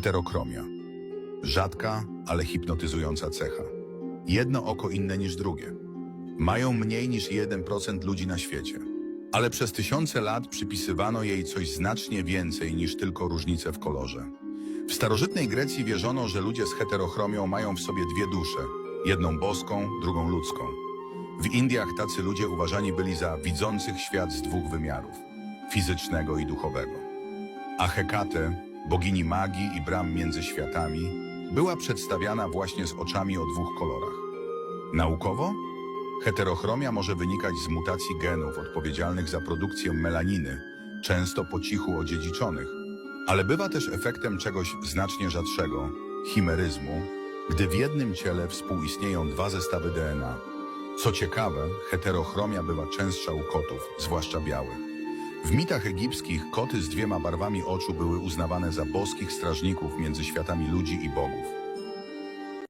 Heterokromia. Rzadka, ale hipnotyzująca cecha. Jedno oko inne niż drugie. Mają mniej niż 1% ludzi na świecie. Ale przez tysiące lat przypisywano jej coś znacznie więcej niż tylko różnice w kolorze. W starożytnej Grecji wierzono, że ludzie z heterochromią mają w sobie dwie dusze. Jedną boską, drugą ludzką. W Indiach tacy ludzie uważani byli za widzących świat z dwóch wymiarów. Fizycznego i duchowego. A Hekate, bogini magii i bram między światami, była przedstawiana właśnie z oczami o dwóch kolorach. Naukowo? Heterochromia może wynikać z mutacji genów odpowiedzialnych za produkcję melaniny, często po cichu odziedziczonych, ale bywa też efektem czegoś znacznie rzadszego chimeryzmu, gdy w jednym ciele współistnieją dwa zestawy DNA. Co ciekawe, heterochromia bywa częstsza u kotów, zwłaszcza białych. W mitach egipskich koty z dwiema barwami oczu były uznawane za boskich strażników między światami ludzi i bogów.